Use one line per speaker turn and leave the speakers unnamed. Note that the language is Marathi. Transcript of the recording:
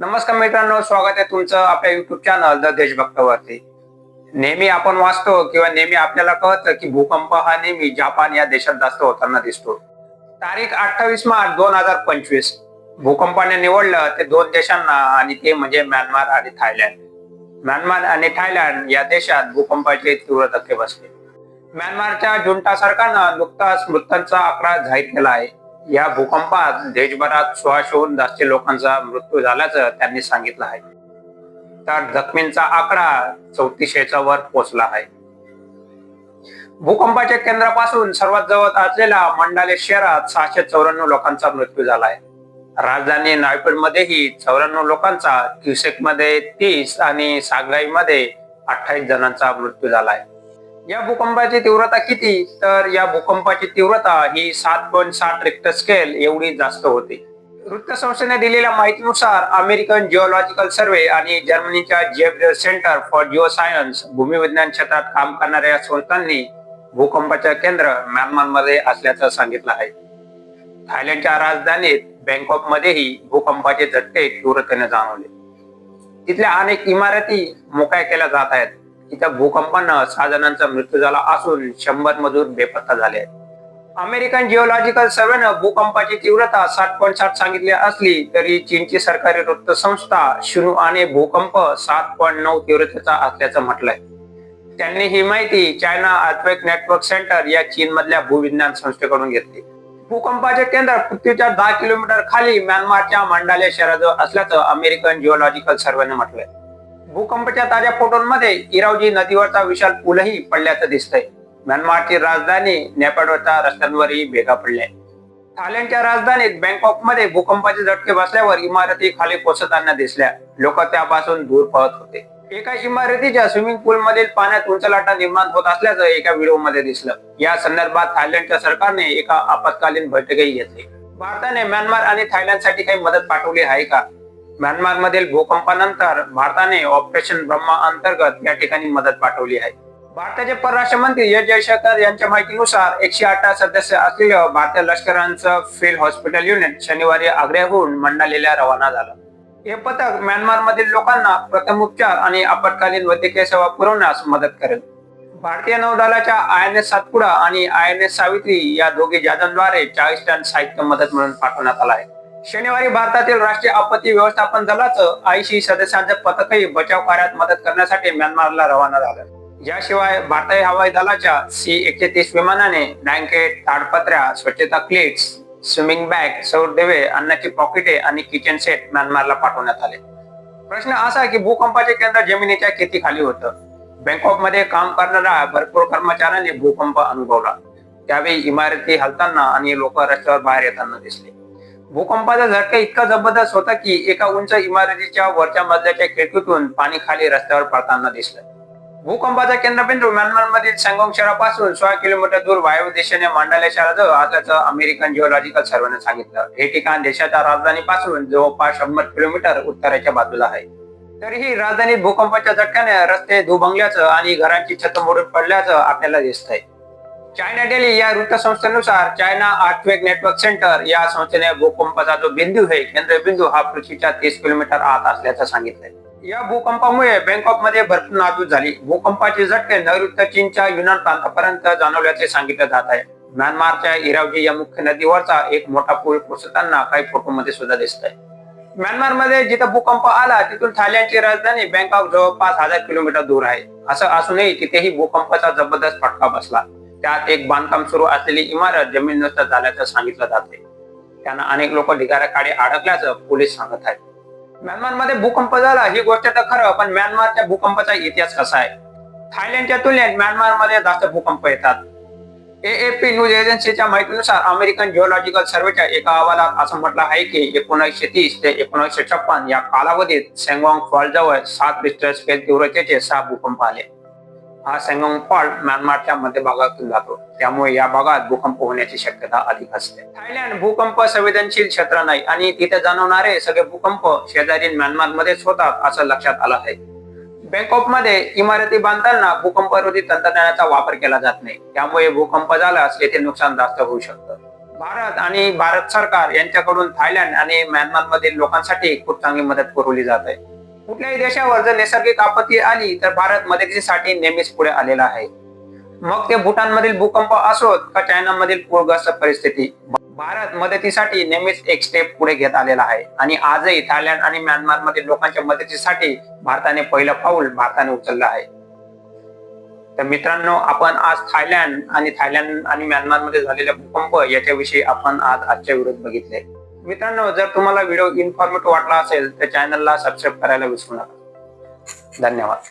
नमस्कार मित्रांनो स्वागत आहे तुमचं आपल्या युट्यूब चॅनल द देशभक्तवरती. नेहमी आपण वाचतो किंवा नेहमी आपल्याला कळतं की भूकंप हा नेहमी जपान या देशात जास्त होताना दिसतो. तारीख अठ्ठावीस मार्च दोन हजार पंचवीस. भूकंपाने निवडलं ते दोन देशांना आणि ते म्हणजे म्यानमार आणि थायलंड. म्यानमार आणि थायलंड या देशात भूकंपाचे तीव्र धक्के बसले. म्यानमारच्या जुंटा सरकारनं नुकताच मृतांचा आकडा जाहीर केला आहे. या भूकंपात देशभरात सोळाशेहून जास्त लोकांचा मृत्यू झाल्याचं त्यांनी सांगितलं आहे. तर जखमींचा आकडा चौतीसशेच्या वर पोहोचला आहे. भूकंपाच्या केंद्रापासून सर्वात जवळ असलेल्या मंडाले शहरात सहाशे चौऱ्याण्णव लोकांचा मृत्यू झाला आहे. राजधानी नायपूर मध्येही चौऱ्याण्णव लोकांचा क्युसेकमध्ये तीस आणि सागराई मध्ये अठ्ठावीस जणांचा मृत्यू झाला आहे. या भूकंपाची तीव्रता किती? तर या भूकंपाची तीव्रता ही सात पॉईंट साठ रिक्टर स्केल एवढी जास्त होती. वृत्तसंस्थेने दिलेल्या माहितीनुसार अमेरिकन जिओलॉजिकल सर्वे आणि जर्मनीच्या geo centre for geo science भूमिविज्ञान क्षेत्रात काम करणाऱ्या संस्थांनी भूकंपाचे केंद्र म्यानमारमध्ये असल्याचं सांगितलं आहे. थायलंडच्या राजधानीत बँकॉक मध्येही भूकंपाचे झटके तीव्रतेने जाणवले. तिथल्या अनेक इमारती मोकळ्या केल्या जात आहेत. तिथं भूकंपानं सहा जणांचा मृत्यू झाला असून शंभर मजूर बेपत्ता झाले आहेत. अमेरिकन जिओलॉजिकल सर्वेनं भूकंपाची तीव्रता सात पॉईंट सात सांगितली असली तरी चीनची सरकारी वृत्त संस्था आणि भूकंप सात पॉईंट नऊ तीव्रतेचा असल्याचं म्हटलंय. त्यांनी ही माहिती चायना अर्थवेक नेटवर्क सेंटर या चीन मधल्या भूविज्ञान संस्थेकडून घेतली. भूकंपाचे केंद्र पृथ्वीच्या दहा किलोमीटर खाली म्यानमारच्या मांडाल्या शहराजवळ असल्याचं अमेरिकन जिओलॉजिकल सर्वेने म्हटलंय. भूकंपाच्या ताज्या फोटोंमध्ये इरावजी नदीवरचा विशाल पूलही पडल्याचं दिसतंय. म्यानमारची राजधानी नेपाळवरच्या रस्त्यांवरही भेगा पडल्या. थायलंडच्या राजधानीत बँकॉकमध्ये भूकंपाचे झटके बसल्यावर इमारती खाली कोसळताना दिसल्या. लोक त्यापासून दूर पळत होते. एका इमारतीच्या स्विमिंग पूल मधील पाण्यात उंच लाटा निर्माण होत असल्याचं एका व्हिडिओमध्ये दिसलं. या संदर्भात थायलंडच्या सरकारने एका आपत्कालीन बैठकही घेतली. भारताने म्यानमार आणि थायलंडसाठी काही मदत पाठवली आहे का? म्यानमार मधील भूकंपानंतर भारताने ऑपरेशन ब्रह्मा अंतर्गत या ठिकाणी मदत पाठवली आहे. भारताचे परराष्ट्र मंत्री एस जयशंकर यांच्या माहितीनुसार एकशे अठरा सदस्य असलेलं भारतीय लष्करांचं फील्ड हॉस्पिटल युनिट शनिवारी आग्र्याहून मंडालेल्या रवाना झालं. हे पथक म्यानमार मधील लोकांना प्रथम उपचार आणि आपत्कालीन वैद्यकीय सेवा पुरवण्यास मदत करेल. भारतीय नौदलाच्या आय एन एस सातपुडा आणि आय एन एस सावित्री या दोघी जहाजांद्वारे चाळीस टन साहित्य मदत म्हणून पाठवण्यात आला आहे. शनिवारी भारतातील राष्ट्रीय आपत्ती व्यवस्थापन दलाचं आयसी सदस्यांचं पथकही बचाव कार्यात मदत करण्यासाठी म्यानमारला रवाना झालं. याशिवाय भारतीय हवाई दलाच्या सी एकशे तीस विमानाने ब्लँकेट ताडपत्र्या स्वच्छता क्लिट्स स्विमिंग बॅग सौर देवे अन्नाची पॉकेटे आणि किचन सेट म्यानमारला पाठवण्यात आले. प्रश्न असा की भूकंपाचे केंद्र जमिनीच्या किती खाली होतं? बँकॉकमध्ये काम करणाऱ्या भरपूर कर्मचाऱ्यांनी भूकंप अनुभवला. त्यावेळी इमारती हलताना आणि लोक रस्त्यावर बाहेर येताना दिसले. भूकंपाचा झटका इतका जबरदस्त होता की एका उंच इमारतीच्या वरच्या मजल्याच्या खिडकीतून पाणी खाली रस्त्यावर पडताना दिसलं. भूकंपाचा केंद्रबिंदू म्यानमार मधील संगम शहरापासून सोळा किलोमीटर दूर वायव्य दिशेने मांडल्या शहराजवळ असल्याचं अमेरिकन जिओलॉजिकल सर्व्हेने सांगितलं. हे ठिकाण देशाच्या राजधानीपासून जवळपास शंभर किलोमीटर उत्तरेच्या बाजूला आहे. तरीही राजधानीत भूकंपाच्या झटक्याने रस्ते धुबंगल्याचं आणि घरांची छत मोडून पडल्याचं आपल्याला दिसतंय. चायना डेली या वृत्तसंस्थेनुसार चायना आर्थवेक नेटवर्क सेंटर या संस्थेने भूकंपाचा जो बिंदू आहे केंद्रबिंदू हा पृथ्वीच्या तीस किलोमीटर आत असल्याचं सांगितलंय. या भूकंपामुळे बँकॉकमध्ये भरपूर नाजूक झाली. भूकंपाचे झटके नैऋत्य चीनच्या युनान प्रांतापर्यंत जाणवल्याचे सांगितलं जात आहे. म्यानमारच्या इरावजी या मुख्य नदीवरचा एक मोठा पूल कोसळताना काही फोटोमध्ये सुद्धा दिसत आहे म्यानमारमध्ये जिथं भूकंप आला तिथून थायलंडची राजधानी बँकॉक जवळपास हजार किलोमीटर दूर आहे. असं असूनही तिथेही भूकंपाचा जबरदस्त फटका बसला. त्यात एक बांधकाम सुरू असलेली इमारत जमीन नष्ट झाल्याचं सांगितलं जाते त्यांना अनेक लोक ढिगाऱ्याखाली अडकल्याचं पोलीस सांगत आहेत. म्यानमारमध्ये भूकंप झाला ही गोष्ट तर खरं पण म्यानमारच्या भूकंपाचा इतिहास कसा आहे? थायलंडच्या तुलनेत म्यानमारमध्ये जास्त भूकंप येतात. ए ए पी न्यूज एजन्सीच्या माहितीनुसार अमेरिकन जिओलॉजिकल सर्वेच्या एका अहवालात असं म्हटलं आहे की एकोणीसशे तीस ते एकोणीसशे छप्पन या कालावधीत सेंगॉंग फॉल जवळ सात रिस्टर स्केल तीव्रतेचे सहा भूकंप आले. हा संगम फॉल्ट म्यानमारच्या मध्य भागातून जातो. त्यामुळे या भागात भूकंप होण्याची शक्यता अधिक असते. थायलंड भूकंप संवेदनशील क्षेत्र नाही आणि तिथे जाणवणारे सगळे भूकंप शेजारी म्यानमार मध्येच होतात असं लक्षात आलं आहे. बँकॉकमध्ये इमारती बांधताना भूकंपरोधी तंत्रज्ञानाचा वापर केला जात नाही. त्यामुळे भूकंप झाल्यास येथे नुकसान जास्त होऊ शकतं. भारत आणि भारत सरकार यांच्याकडून थायलंड आणि म्यानमार मधील लोकांसाठी खूप चांगली मदत पुरवली जात आहे. कुठल्याही देशावर जर नैसर्गिक आपत्ती आली तर भारत मदतीसाठी नेहमीच पुढे आलेला आहे. मग ते भूटान मधील भूकंप असोत का चायना मधील पूरग्रस्त परिस्थिती? भारत मदतीसाठी नेहमीच एक स्टेप पुढे घेत आलेला आहे. आणि आजही थायलंड आणि म्यानमार मधील लोकांच्या मदतीसाठी भारताने पहिलं पाऊल भारताने उचललं आहे. तर मित्रांनो आपण आज थायलंड आणि थायलंड आणि म्यानमारमध्ये झालेला भूकंप याच्याविषयी आपण आज आजच्या विरोध बघितले. मित्रांनो जर तुम्हाला व्हिडिओ इन्फॉर्मेटिव्ह वाटला असेल तर चॅनलला सबस्क्राईब करायला विसरू नका. धन्यवाद.